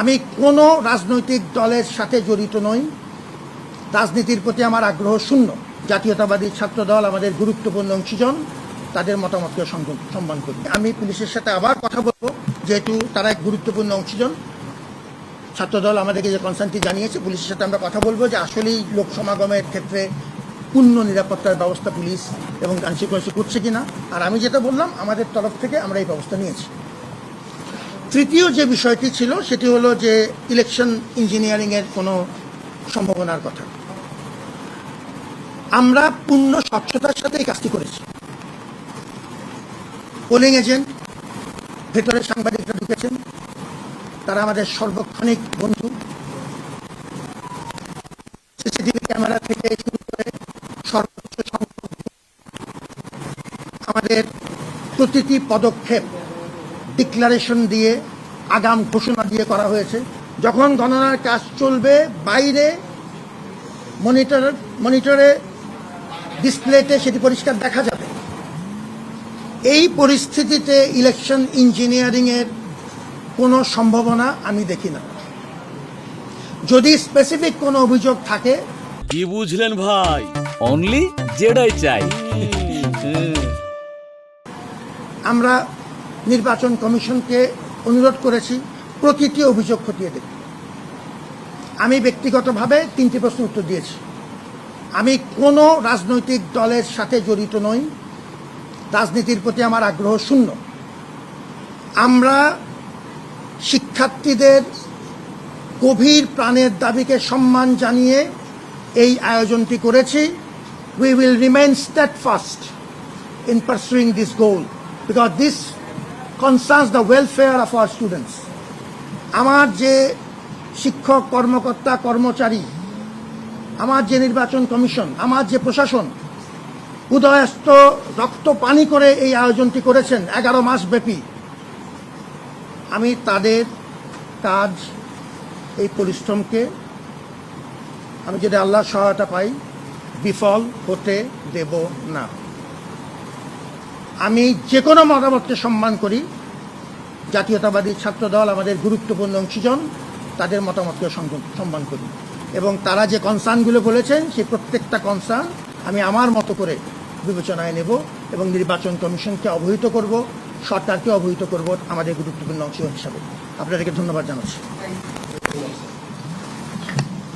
আমি কোনো রাজনৈতিক দলের সাথে জড়িত নই। রাজনীতির প্রতি আমার আগ্রহ শূন্য। জাতীয়তাবাদী ছাত্র দল আমাদের গুরুত্বপূর্ণ অংশীজন। তাদের মতামতকে সম্মান করি। আমি পুলিশের সাথে আবার কথা বলব, যেহেতু তারা এক গুরুত্বপূর্ণ অংশীজন। ছাত্রদল আমাদেরকে যে কনসার্নটি জানিয়েছে, পুলিশের সাথে আমরা কথা বলব যে আসলেই লোক সমাগমের ক্ষেত্রে পূর্ণ নিরাপত্তার ব্যবস্থা পুলিশ এবং আইনশৃঙ্খলা করছে কিনা। আর আমি যেটা বললাম, আমাদের তরফ থেকে আমরা এই ব্যবস্থা নিয়েছি। তৃতীয় যে বিষয়টি ছিল, সেটি হলো যে ইলেকশন ইঞ্জিনিয়ারিংয়ের কোনো সম্ভাবনার কথা। আমরা পূর্ণ স্বচ্ছতার সাথে এই কাজটি করেছি। পোলিং এজেন্ট ভেতরে সাংবাদিকরা ঢুকেছেন। তারা আমাদের সর্বক্ষণিক বন্ধু। সিসিটিভি ক্যামেরা থেকে শুরু করে সর্বোচ্চ সংখ্যক আমাদের প্রতিটি পদক্ষেপ ডিক্লারেশন দিয়ে আগাম ঘোষণা দিয়ে করা হয়েছে। যখন গণনার কাজ চলবে বাইরে মনিটর মনিটরে ডিসপ্লেতে সেটি পরিষ্কার দেখা যাবে। এই পরিস্থিতিতে ইলেকশন ইঞ্জিনিয়ারিংয়ের কোনো সম্ভাবনা আমি দেখি না। যদি স্পেসিফিক কোনো অভিযোগ থাকে কি বুঝলেন ভাই? অনলি যেটাই চাই। আমরা নির্বাচন কমিশনকে অনুরোধ করেছি প্রতিটি অভিযোগ খতিয়ে দেখতে। আমি ব্যক্তিগতভাবে তিনটি প্রশ্ন উত্তর দিয়েছি। আমি কোনো রাজনৈতিক দলের সাথে জড়িত নই। রাজনীতির প্রতি আমার আগ্রহ শূন্য। আমরা শিক্ষার্থীদের গভীর প্রাণের দাবিকে সম্মান জানিয়ে এই আয়োজনটি করেছি। We will remain steadfast in pursuing this goal because this concerns the welfare of our students. আমার যে শিক্ষক, কর্মকর্তা, কর্মচারী, আমার যে নির্বাচন কমিশন, আমার যে প্রশাসন, উদয়স্ত রক্ত পানি করে এই আয়োজনটি করেছেন এগারো মাস ব্যাপী আমি তাদের কাজ, এই পরিশ্রমকে, আমি যদি আল্লাহর সহায়তা পাই, বিফল হতে দেব না আমি যে কোনো মতামতকে সম্মান করি। জাতীয়তাবাদী ছাত্র দল আমাদের গুরুত্বপূর্ণ অংশীজন, তাদের মতামতকে সম্মান করি। এবং তারা যে কনসার্নগুলো বলেছেন, সেই প্রত্যেকটা কনসার্ন আমি আমার মতো করে বিবেচনায় নেব এবং নির্বাচন কমিশনকে অবহিত করব, সরকারকে অবহিত করব আমাদের গুরুত্বপূর্ণ অংশ হিসাবে। আপনাদেরকে ধন্যবাদ জানাচ্ছি।